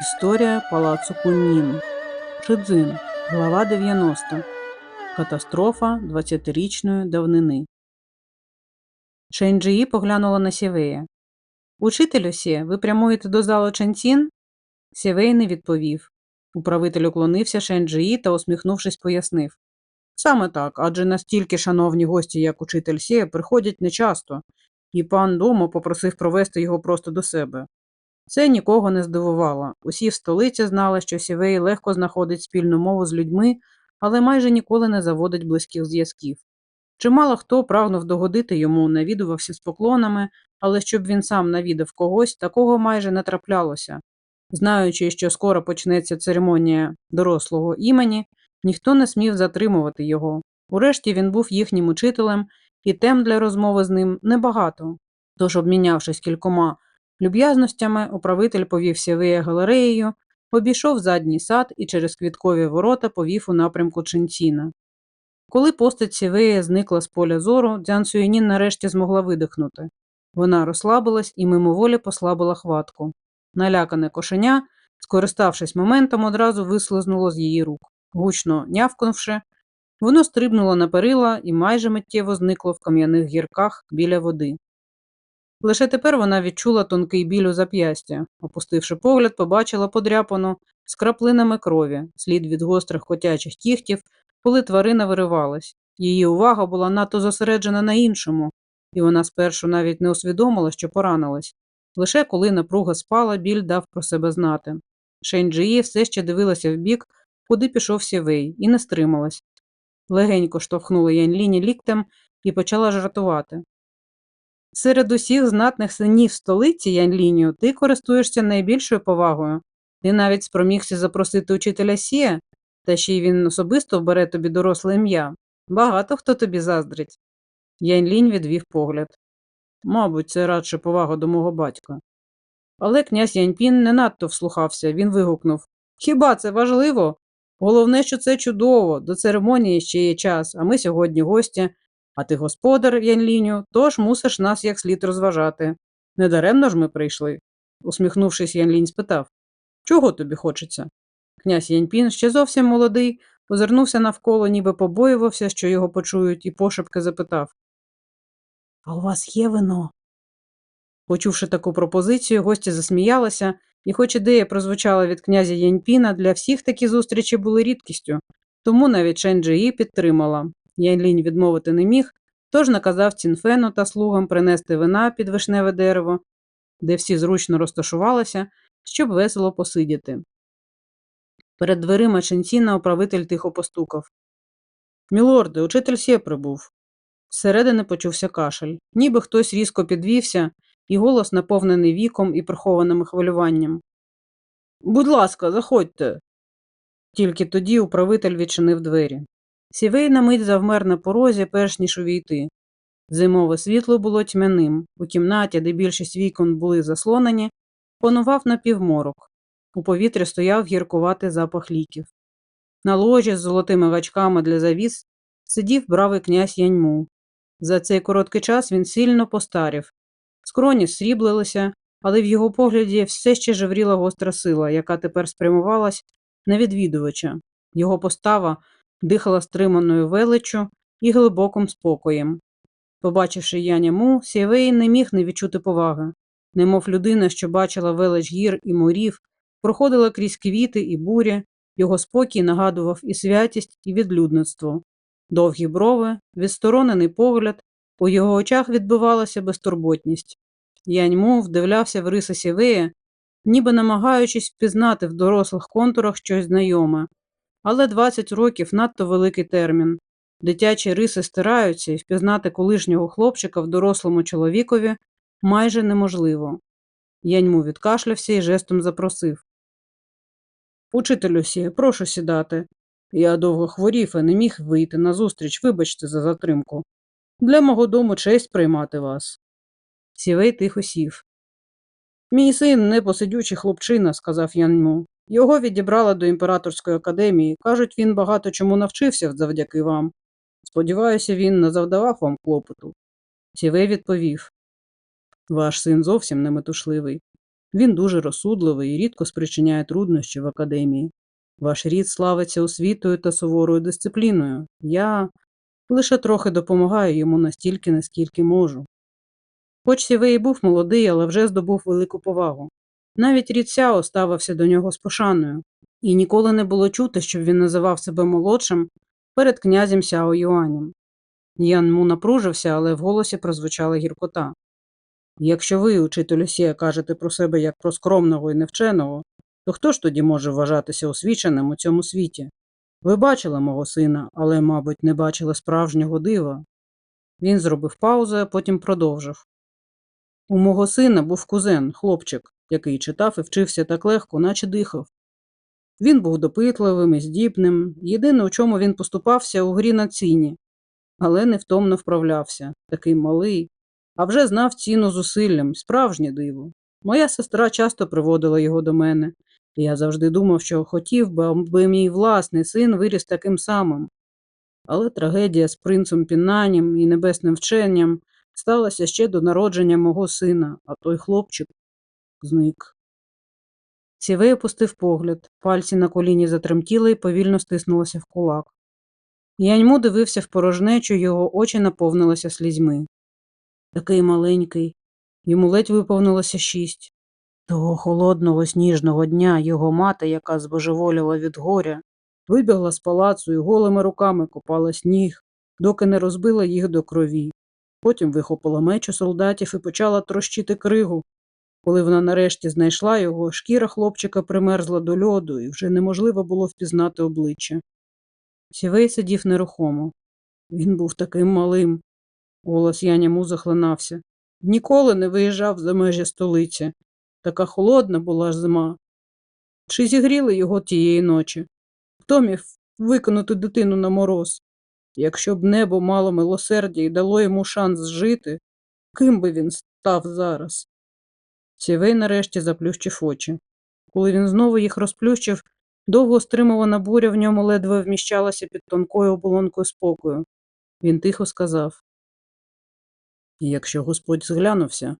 Історія палацу Куннін. Шидзин. Глава 90. Катастрофа 20-річної давнини. Шенджиї поглянула на Сєвея. Учителю Сє, ви прямуєте до залу Чанцін? Сєвей не відповів. Управитель уклонився Шенджиї та, усміхнувшись, пояснив. Саме так, адже настільки шановні гості, як учитель Сє, приходять нечасто, і пан Домо попросив провести його просто до себе. Це нікого не здивувало. Усі в столиці знали, що Сівей легко знаходить спільну мову з людьми, але майже ніколи не заводить близьких зв'язків. Чимало хто прагнув догодити йому, навідувався з поклонами, але щоб він сам навідав когось, такого майже не траплялося. Знаючи, що скоро почнеться церемонія дорослого імені, ніхто не смів затримувати його. Урешті він був їхнім учителем, і тем для розмови з ним небагато. Тож, обмінявшись кількома Люб'язностями управитель повів Сєвея галереєю, обійшов задній сад і через квіткові ворота повів у напрямку Ченціна. Коли постать Сєвея зникла з поля зору, Дзян Сюєнін нарешті змогла видихнути. Вона розслабилась і мимоволі послабила хватку. Налякане кошеня, скориставшись моментом, одразу вислизнуло з її рук. Гучно нявкнувши, воно стрибнуло на перила і майже миттєво зникло в кам'яних гірках біля води. Лише тепер вона відчула тонкий біль у зап'ястя. Опустивши погляд, побачила подряпану з краплинами крові, слід від гострих котячих кігтів, коли тварина виривалась. Її увага була надто зосереджена на іншому, і вона спершу навіть не усвідомила, що поранилась. Лише коли напруга спала, біль дав про себе знати. Шенджиї все ще дивилася вбік, куди пішов сівей, і не стрималась. Легенько штовхнула Янліні ліктем і почала жартувати. Серед усіх знатних синів столиці Янлінію ти користуєшся найбільшою повагою. Ти навіть спромігся запросити учителя Сія, та ще й він особисто вбере тобі доросле ім'я. Багато хто тобі заздрить. Янлінь відвів погляд. Мабуть, це радше повага до мого батька. Але князь Яньпін не надто вслухався, він вигукнув Хіба це важливо? Головне, що це чудово, до церемонії ще є час, а ми сьогодні гості, а ти господар, Янліню, тож мусиш нас як слід розважати. Недаремно ж ми прийшли. усміхнувшись, Янлінь спитав Чого тобі хочеться? Князь Яньпін, ще зовсім молодий, озирнувся навколо, ніби побоювався, що його почують, і пошепки запитав А у вас є вино? Почувши таку пропозицію, гості засміялися, і, хоч ідея прозвучала від князя Яньпіна, для всіх такі зустрічі були рідкістю, тому навіть Шенджі її підтримала. Янлінь відмовити не міг, тож наказав Цінфену та слугам принести вина під вишневе дерево, де всі зручно розташувалися, щоб весело посидіти. Перед дверима Ченціна управитель тихо постукав. Мілорде, учитель сє прибув. Зсередини почувся кашель, ніби хтось різко підвівся, і голос наповнений віком і прихованим хвилюванням. Будь ласка, заходьте. Тільки тоді управитель відчинив двері. Сівей на мить завмер на порозі, перш ніж увійти. Зимове світло було тьмяним. У кімнаті, де більшість вікон були заслонені, панував напівморок. У повітрі стояв гіркуватий запах ліків. На ложі з золотими гачками для завіс сидів бравий князь Яньму. За цей короткий час він сильно постарів. Скроні сріблилися, але в його погляді все ще жевріла гостра сила, яка тепер спрямувалась на відвідувача. Його постава дихала стриманою величчю і глибоким спокоєм. Побачивши Яняму, Сєвей не міг не відчути поваги, немов людина, що бачила велич гір і морів, проходила крізь квіти і бурі, його спокій нагадував і святість, і відлюдництво. Довгі брови, відсторонений погляд, у його очах відбувалася безтурботність. Яньму вдивлявся в риси Сєвея, ніби намагаючись впізнати в дорослих контурах щось знайоме, але 20 років надто великий термін. Дитячі риси стираються і впізнати колишнього хлопчика в дорослому чоловікові майже неможливо. Яньму відкашлявся і жестом запросив. Учителю сі, прошу сідати. Я довго хворів і не міг вийти на зустріч, вибачте за затримку. Для мого дому честь приймати вас. Сівей тихо сів. Мій син непосидючий хлопчина, сказав Яньму. Його відібрали до імператорської академії. Кажуть, він багато чому навчився завдяки вам. Сподіваюся, він не завдавав вам клопоту. Сівей відповів Ваш син зовсім не метушливий. Він дуже розсудливий і рідко спричиняє труднощі в академії. Ваш рід славиться освітою та суворою дисципліною. Я лише трохи допомагаю йому настільки, наскільки можу. Хоч Сівей був молодий, але вже здобув велику повагу. Навіть рід Сяо ставився до нього з пошаною, і ніколи не було чути, щоб він називав себе молодшим перед князем Сяо Юанем. Ян Му напружився, але в голосі прозвучала гіркота. Якщо ви, учителю Сія, кажете про себе як про скромного і невченого, то хто ж тоді може вважатися освіченим у цьому світі? Ви бачили мого сина, але, мабуть, не бачили справжнього дива. Він зробив паузу, а потім продовжив. У мого сина був кузен, хлопчик, який читав і вчився так легко, наче дихав. Він був допитливим і здібним. Єдине, у чому він поступався у грі на ціні, але невтомно вправлявся, такий малий, а вже знав ціну зусиллям, справжнє диво. Моя сестра часто приводила його до мене, і я завжди думав, що хотів би, аби мій власний син виріс таким самим. Але трагедія з принцем Пінанням і небесним вченням сталася ще до народження мого сина, а той хлопчик зник. Сівей опустив погляд, пальці на коліні затремтіли і повільно стиснулися в кулак. Яньму дивився в порожнечу, його очі наповнилися слізьми. Такий маленький, йому ледь виповнилося шість. Того холодного сніжного дня його мати, яка збожеволіла від горя, вибігла з палацу і голими руками копала сніг, доки не розбила їх до крові. Потім вихопила меч у солдатів і почала трощити кригу. Коли вона нарешті знайшла його, шкіра хлопчика примерзла до льоду, і вже неможливо було впізнати обличчя. Сівей сидів нерухомо. Він був таким малим. Голос Яняму захлинався. Ніколи не виїжджав за межі столиці. Така холодна була зима. Чи зігріли його тієї ночі? Хто міг виконати дитину на мороз? Якщо б небо мало милосердя і дало йому шанс жити, ким би він став зараз? Сівей нарешті заплющив очі. Коли він знову їх розплющив, довго стримувана буря в ньому ледве вміщалася під тонкою оболонкою спокою. Він тихо сказав Якщо Господь зглянувся,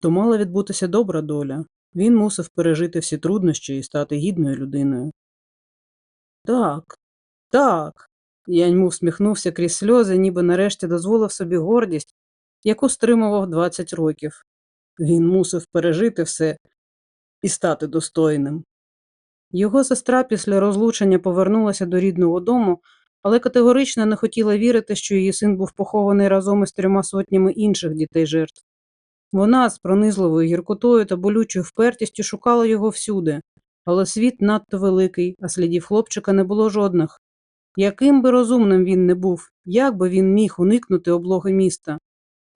то мала відбутися добра доля. Він мусив пережити всі труднощі і стати гідною людиною. Так, так. Яньму всміхнувся крізь сльози, ніби нарешті дозволив собі гордість, яку стримував 20 років. Він мусив пережити все і стати достойним. Його сестра після розлучення повернулася до рідного дому, але категорично не хотіла вірити, що її син був похований разом із трьома сотнями інших дітей жертв. Вона з пронизливою гіркотою та болючою впертістю шукала його всюди, але світ надто великий, а слідів хлопчика не було жодних. Яким би розумним він не був, як би він міг уникнути облоги міста?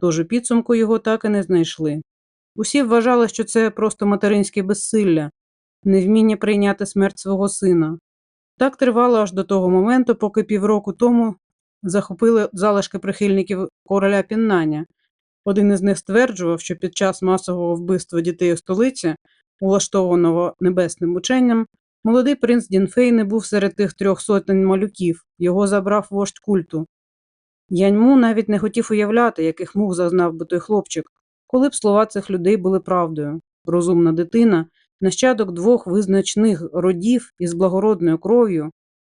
Тож у підсумку його так і не знайшли. Усі вважали, що це просто материнське безсилля, невміння прийняти смерть свого сина. Так тривало аж до того моменту, поки півроку тому захопили залишки прихильників короля Піннаня. Один із них стверджував, що під час масового вбивства дітей у столиці, улаштованого небесним ученням, молодий принц Дінфей не був серед тих трьох сотень малюків, його забрав вождь культу. Яньму навіть не хотів уявляти, яких мук зазнав би той хлопчик, коли б слова цих людей були правдою. Розумна дитина, нащадок двох визначних родів із благородною кров'ю,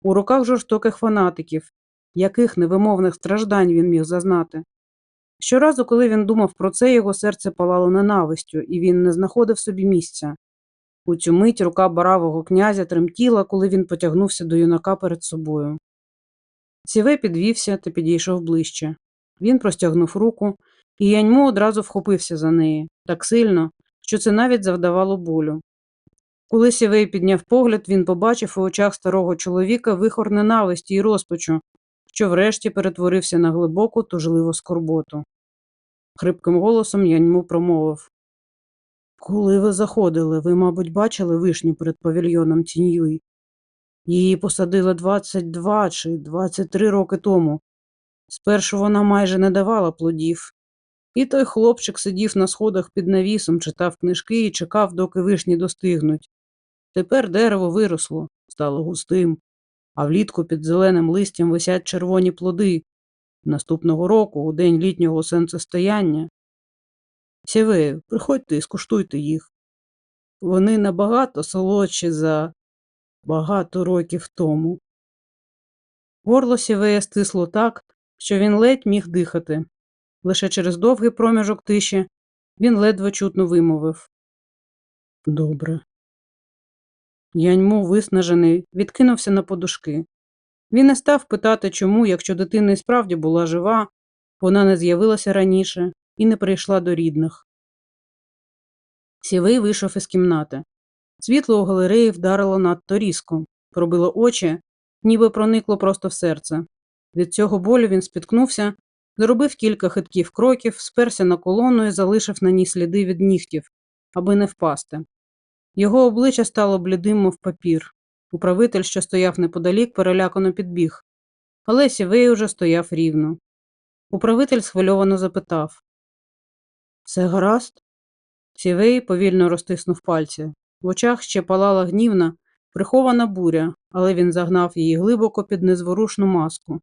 у руках жорстоких фанатиків, яких невимовних страждань він міг зазнати. Щоразу, коли він думав про це, його серце палало ненавистю, і він не знаходив собі місця. У цю мить рука баравого князя тремтіла, коли він потягнувся до юнака перед собою. Сіве підвівся та підійшов ближче. Він простягнув руку, і Яньмо одразу вхопився за неї так сильно, що це навіть завдавало болю. Коли Сівей підняв погляд, він побачив у очах старого чоловіка вихор ненависті і розпачу, що врешті перетворився на глибоку тужливу скорботу. Хрипким голосом Яньму промовив Коли ви заходили, ви, мабуть, бачили вишню перед павільйоном Тіньюй. Її посадили 22 чи 23 роки тому. Спершу вона майже не давала плодів. І той хлопчик сидів на сходах під навісом, читав книжки і чекав, доки вишні достигнуть. Тепер дерево виросло, стало густим, а влітку під зеленим листям висять червоні плоди. Наступного року, у день літнього сонцестояння. Сєвею, приходьте і скуштуйте їх. Вони набагато солодші за багато років тому. Горло сівея стисло так, що він ледь міг дихати. Лише через довгий проміжок тиші він ледве чутно вимовив. Добре. Яньму, виснажений, відкинувся на подушки. Він не став питати, чому, якщо дитина і справді була жива, вона не з'явилася раніше і не прийшла до рідних. Сівий вийшов із кімнати. Світло у галереї вдарило надто різко, пробило очі, ніби проникло просто в серце. Від цього болю він спіткнувся, зробив кілька хитків кроків, сперся на колону і залишив на ній сліди від нігтів, аби не впасти. Його обличчя стало блідим, мов папір. Управитель, що стояв неподалік, перелякано підбіг. Але сівей уже стояв рівно. Управитель схвильовано запитав Все гаразд? Сівей повільно розтиснув пальці. В очах ще палала гнівна, прихована буря, але він загнав її глибоко під незворушну маску.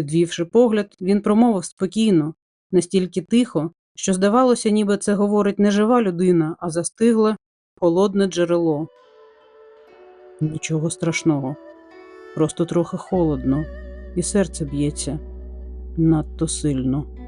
Підвівши погляд, він промовив спокійно, настільки тихо, що здавалося, ніби це говорить не жива людина, а застигле, холодне джерело. Нічого страшного, просто трохи холодно, і серце б'ється надто сильно.